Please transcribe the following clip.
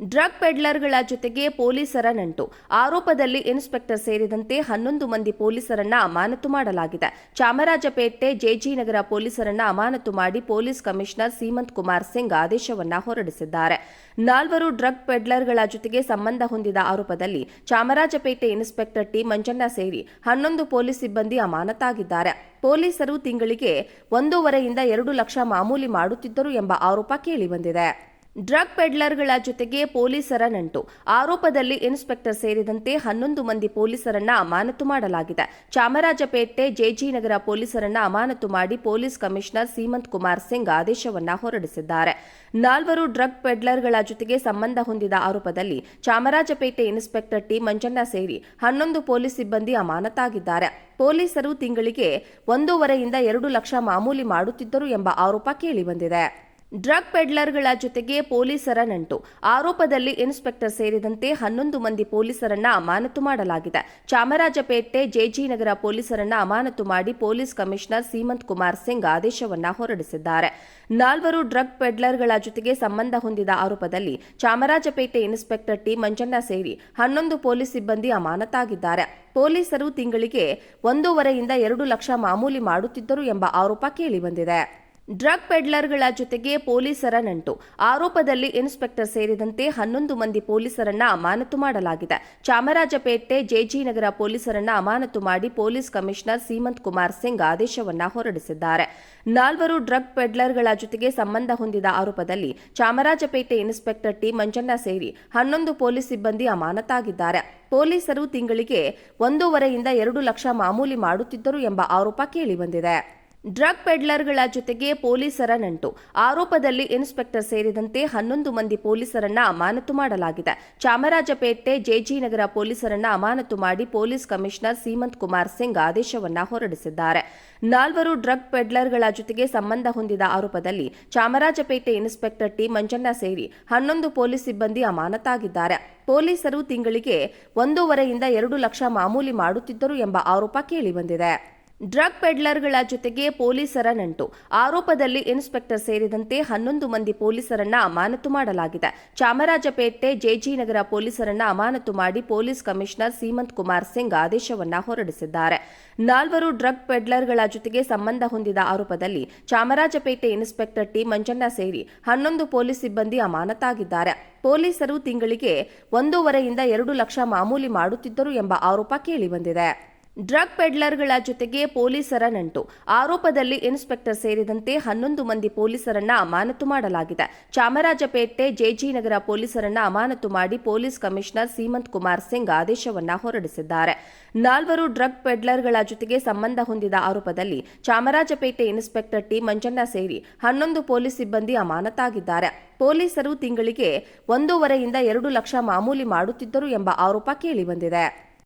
Drug ಪೆಡ್ಲರ್ಗಳ ಜೊತೆಗೆ ಪೊಲೀಸರ ನಂಟು. ಆರೋಪದಲ್ಲಿ ಇನ್ಸ್ಪೆಕ್ಟರ್ ಸೇರಿದಂತೆ ಹನ್ನೊಂದು ಮಂದಿ ಪೊಲೀಸರನ್ನ ಅಮಾನತು ಮಾಡಲಾಗಿದೆ. ಚಾಮರಾಜಪೇಟೆ ಜೆಜಿನಗರ ಪೊಲೀಸರನ್ನ ಅಮಾನತು ಮಾಡಿ ಪೊಲೀಸ್ ಕಮಿಷನರ್ ಸೀಮಂತ್ ಕುಮಾರ್ ಸಿಂಗ್ ಆದೇಶವನ್ನ ಹೊರಡಿಸಿದ್ದಾರೆ. ನಾಲ್ವರು ಡ್ರಗ್ ಪೆಡ್ಲರ್ಗಳ ಜೊತೆಗೆ ಸಂಬಂಧ ಹೊಂದಿದ ಆರೋಪದಲ್ಲಿ ಚಾಮರಾಜಪೇಟೆ ಇನ್ಸ್ಪೆಕ್ಟರ್ ಟಿ. ಮಂಜಣ್ಣ ಸೇರಿ ಹನ್ನೊಂದು ಪೊಲೀಸ್ ಸಿಬ್ಬಂದಿ ಅಮಾನತಾಗಿದ್ದಾರೆ. ಪೊಲೀಸರು ತಿಂಗಳಿಗೆ ಒಂದೂವರೆಯಿಂದ ಎರಡು ಲಕ್ಷ ಮಾಮೂಲಿ ಮಾಡುತ್ತಿದ್ದರು ಎಂಬ ಆರೋಪ ಕೇಳಿಬಂದಿದೆ. ಡ್ರಗ್ ಪೆಡ್ಲರ್ಗಳ ಜೊತೆಗೆ ಪೊಲೀಸರ ನಂಟು. ಆರೋಪದಲ್ಲಿ ಇನ್ಸ್ಪೆಕ್ಟರ್ ಸೇರಿದಂತೆ ಹನ್ನೊಂದು ಮಂದಿ ಪೊಲೀಸರನ್ನ ಅಮಾನತು ಮಾಡಲಾಗಿದೆ. ಚಾಮರಾಜಪೇಟೆ ಜೆಜಿನಗರ ಪೊಲೀಸರನ್ನ ಅಮಾನತು ಮಾಡಿ ಪೊಲೀಸ್ ಕಮಿಷನರ್ ಸೀಮಂತ್ ಕುಮಾರ್ ಸಿಂಗ್ ಆದೇಶವನ್ನ ಹೊರಡಿಸಿದ್ದಾರೆ. ನಾಲ್ವರು ಡ್ರಗ್ ಪೆಡ್ಲರ್ಗಳ ಜೊತೆಗೆ ಸಂಬಂಧ ಹೊಂದಿದ ಆರೋಪದಲ್ಲಿ ಚಾಮರಾಜಪೇಟೆ ಇನ್ಸ್ಪೆಕ್ಟರ್ ಟಿ ಮಂಜಣ್ಣ ಸೇರಿ ಹನ್ನೊಂದು ಪೊಲೀಸ್ ಸಿಬ್ಬಂದಿ ಅಮಾನತಾಗಿದ್ದಾರೆ. ಪೊಲೀಸರು ತಿಂಗಳಿಗೆ ಒಂದೂವರೆಯಿಂದ ಎರಡು ಲಕ್ಷ ಮಾಮೂಲಿ ಮಾಡುತ್ತಿದ್ದರು ಎಂಬ ಆರೋಪ ಕೇಳಿಬಂದಿದೆ. ಡ್ರಗ್ ಪೆಡ್ಲರ್ಗಳ ಜೊತೆಗೆ ಪೊಲೀಸರ ನಂಟು. ಆರೋಪದಲ್ಲಿ ಇನ್ಸ್ಪೆಕ್ಟರ್ ಸೇರಿದಂತೆ ಹನ್ನೊಂದು ಮಂದಿ ಪೊಲೀಸರನ್ನ ಅಮಾನತು ಮಾಡಲಾಗಿದೆ. ಚಾಮರಾಜಪೇಟೆ ಜೆಜಿನಗರ ಪೊಲೀಸರನ್ನ ಅಮಾನತು ಮಾಡಿ ಪೊಲೀಸ್ ಕಮಿಷನರ್ ಸೀಮಂತ್ ಕುಮಾರ್ ಸಿಂಗ್ ಆದೇಶವನ್ನ ಹೊರಡಿಸಿದ್ದಾರೆ. ನಾಲ್ವರು ಡ್ರಗ್ ಪೆಡ್ಲರ್ಗಳ ಜೊತೆಗೆ ಸಂಬಂಧ ಹೊಂದಿದ ಆರೋಪದಲ್ಲಿ ಚಾಮರಾಜಪೇಟೆ ಇನ್ಸ್ಪೆಕ್ಟರ್ ಟಿ ಮಂಜಣ್ಣ ಸೇರಿ ಹನ್ನೊಂದು ಪೊಲೀಸ್ ಸಿಬ್ಬಂದಿ ಅಮಾನತಾಗಿದ್ದಾರೆ. ಪೊಲೀಸರು ತಿಂಗಳಿಗೆ ಒಂದೂವರೆಯಿಂದ ಎರಡು ಲಕ್ಷ ಮಾಮೂಲಿ ಮಾಡುತ್ತಿದ್ದರು ಎಂಬ ಆರೋಪ ಕೇಳಿಬಂದಿದೆ. ಡ್ರಗ್ ಪೆಡ್ಲರ್ಗಳ ಜೊತೆಗೆ ಪೊಲೀಸರ ನಂಟು. ಆರೋಪದಲ್ಲಿ ಇನ್ಸ್ಪೆಕ್ಟರ್ ಸೇರಿದಂತೆ ಹನ್ನೊಂದು ಮಂದಿ ಪೊಲೀಸರನ್ನ ಅಮಾನತು ಮಾಡಲಾಗಿದೆ. ಚಾಮರಾಜಪೇಟೆ ಜೆಜಿನಗರ ಪೊಲೀಸರನ್ನ ಅಮಾನತು ಮಾಡಿ ಪೊಲೀಸ್ ಕಮಿಷನರ್ ಸೀಮಂತ್ ಕುಮಾರ್ ಸಿಂಗ್ ಆದೇಶವನ್ನ ಹೊರಡಿಸಿದ್ದಾರೆ. ನಾಲ್ವರು ಡ್ರಗ್ ಪೆಡ್ಲರ್ಗಳ ಜೊತೆಗೆ ಸಂಬಂಧ ಹೊಂದಿದ ಆರೋಪದಲ್ಲಿ ಚಾಮರಾಜಪೇಟೆ ಇನ್ಸ್ಪೆಕ್ಟರ್ ಟಿ ಮಂಜಣ್ಣ ಸೇರಿ ಹನ್ನೊಂದು ಪೊಲೀಸ್ ಸಿಬ್ಬಂದಿ ಅಮಾನತಾಗಿದ್ದಾರೆ. ಪೊಲೀಸರು ತಿಂಗಳಿಗೆ ಒಂದೂವರೆಯಿಂದ ಎರಡು ಲಕ್ಷ ಮಾಮೂಲಿ ಮಾಡುತ್ತಿದ್ದರು ಎಂಬ ಆರೋಪ ಕೇಳಿಬಂದಿದೆ. ಡ್ರಗ್ ಪೆಡ್ಲರ್ಗಳ ಜೊತೆಗೆ ಪೊಲೀಸರ ನಂಟು. ಆರೋಪದಲ್ಲಿ ಇನ್ಸ್ಪೆಕ್ಟರ್ ಸೇರಿದಂತೆ ಹನ್ನೊಂದು ಮಂದಿ ಪೊಲೀಸರನ್ನ ಅಮಾನತು ಮಾಡಲಾಗಿದೆ. ಚಾಮರಾಜಪೇಟೆ ಜೆಜಿನಗರ ಪೊಲೀಸರನ್ನ ಅಮಾನತು ಮಾಡಿ ಪೊಲೀಸ್ ಕಮಿಷನರ್ ಸೀಮಂತ್ ಕುಮಾರ್ ಸಿಂಗ್ ಆದೇಶವನ್ನ ಹೊರಡಿಸಿದ್ದಾರೆ. ನಾಲ್ವರು ಡ್ರಗ್ ಪೆಡ್ಲರ್ಗಳ ಜೊತೆಗೆ ಸಂಬಂಧ ಹೊಂದಿದ ಆರೋಪದಲ್ಲಿ ಚಾಮರಾಜಪೇಟೆ ಇನ್ಸ್ಪೆಕ್ಟರ್ ಟಿ ಮಂಜಣ್ಣ ಸೇರಿ ಹನ್ನೊಂದು ಪೊಲೀಸ್ ಸಿಬ್ಬಂದಿ ಅಮಾನತಾಗಿದ್ದಾರೆ. ಪೊಲೀಸರು ತಿಂಗಳಿಗೆ ಒಂದೂವರೆಯಿಂದ ಎರಡು ಲಕ್ಷ ಮಾಮೂಲಿ ಮಾಡುತ್ತಿದ್ದರು ಎಂಬ ಆರೋಪ ಕೇಳಿಬಂದಿದೆ. ಡ್ರಗ್ ಪೆಡ್ಲರ್ಗಳ ಜೊತೆಗೆ ಪೊಲೀಸರ ನಂಟು. ಆರೋಪದಲ್ಲಿ ಇನ್ಸ್ಪೆಕ್ಟರ್ ಸೇರಿದಂತೆ ಹನ್ನೊಂದು ಮಂದಿ ಪೊಲೀಸರನ್ನ ಅಮಾನತು ಮಾಡಲಾಗಿದೆ. ಚಾಮರಾಜಪೇಟೆ ಜೆಜಿನಗರ ಪೊಲೀಸರನ್ನ ಅಮಾನತು ಮಾಡಿ ಪೊಲೀಸ್ ಕಮಿಷನರ್ ಸೀಮಂತ್ ಕುಮಾರ್ ಸಿಂಗ್ ಆದೇಶವನ್ನ ಹೊರಡಿಸಿದ್ದಾರೆ. ನಾಲ್ವರು ಡ್ರಗ್ ಪೆಡ್ಲರ್ಗಳ ಜೊತೆಗೆ ಸಂಬಂಧ ಹೊಂದಿದ ಆರೋಪದಲ್ಲಿ ಚಾಮರಾಜಪೇಟೆ ಇನ್ಸ್ಪೆಕ್ಟರ್ ಟಿ ಮಂಜಣ್ಣ ಸೇರಿ ಹನ್ನೊಂದು ಪೊಲೀಸ್ ಸಿಬ್ಬಂದಿ ಅಮಾನತಾಗಿದ್ದಾರೆ. ಪೊಲೀಸರು ತಿಂಗಳಿಗೆ ಒಂದೂವರೆಯಿಂದ ಎರಡು ಲಕ್ಷ ಮಾಮೂಲಿ ಮಾಡುತ್ತಿದ್ದರು ಎಂಬ ಆರೋಪ ಕೇಳಿಬಂದಿದೆ. ಡ್ರಗ್ ಪೆಡ್ಲರ್ಗಳ ಜೊತೆಗೆ ಪೊಲೀಸರ ನಂಟು. ಆರೋಪದಲ್ಲಿ ಇನ್ಸ್ಪೆಕ್ಟರ್ ಸೇರಿದಂತೆ ಹನ್ನೊಂದು ಮಂದಿ ಪೊಲೀಸರನ್ನ ಅಮಾನತು ಮಾಡಲಾಗಿದೆ. ಚಾಮರಾಜಪೇಟೆ ಜೆಜಿನಗರ ಪೊಲೀಸರನ್ನ ಅಮಾನತು ಮಾಡಿ ಪೊಲೀಸ್ ಕಮಿಷನರ್ ಸೀಮಂತ್ ಕುಮಾರ್ ಸಿಂಗ್ ಆದೇಶವನ್ನ ಹೊರಡಿಸಿದ್ದಾರೆ. ನಾಲ್ವರು ಡ್ರಗ್ ಪೆಡ್ಲರ್ಗಳ ಜೊತೆಗೆ ಸಂಬಂಧ ಹೊಂದಿದ ಆರೋಪದಲ್ಲಿ ಚಾಮರಾಜಪೇಟೆ ಇನ್ಸ್ಪೆಕ್ಟರ್ ಟಿ ಮಂಜಣ್ಣ ಸೇರಿ ಹನ್ನೊಂದು ಪೊಲೀಸ್ ಸಿಬ್ಬಂದಿ ಅಮಾನತಾಗಿದ್ದಾರೆ. ಪೊಲೀಸರು ತಿಂಗಳಿಗೆ ಒಂದೂವರೆಯಿಂದ ಎರಡು ಲಕ್ಷ ಮಾಮೂಲಿ ಮಾಡುತ್ತಿದ್ದರು ಎಂಬ ಆರೋಪ ಕೇಳಿಬಂದಿದೆ.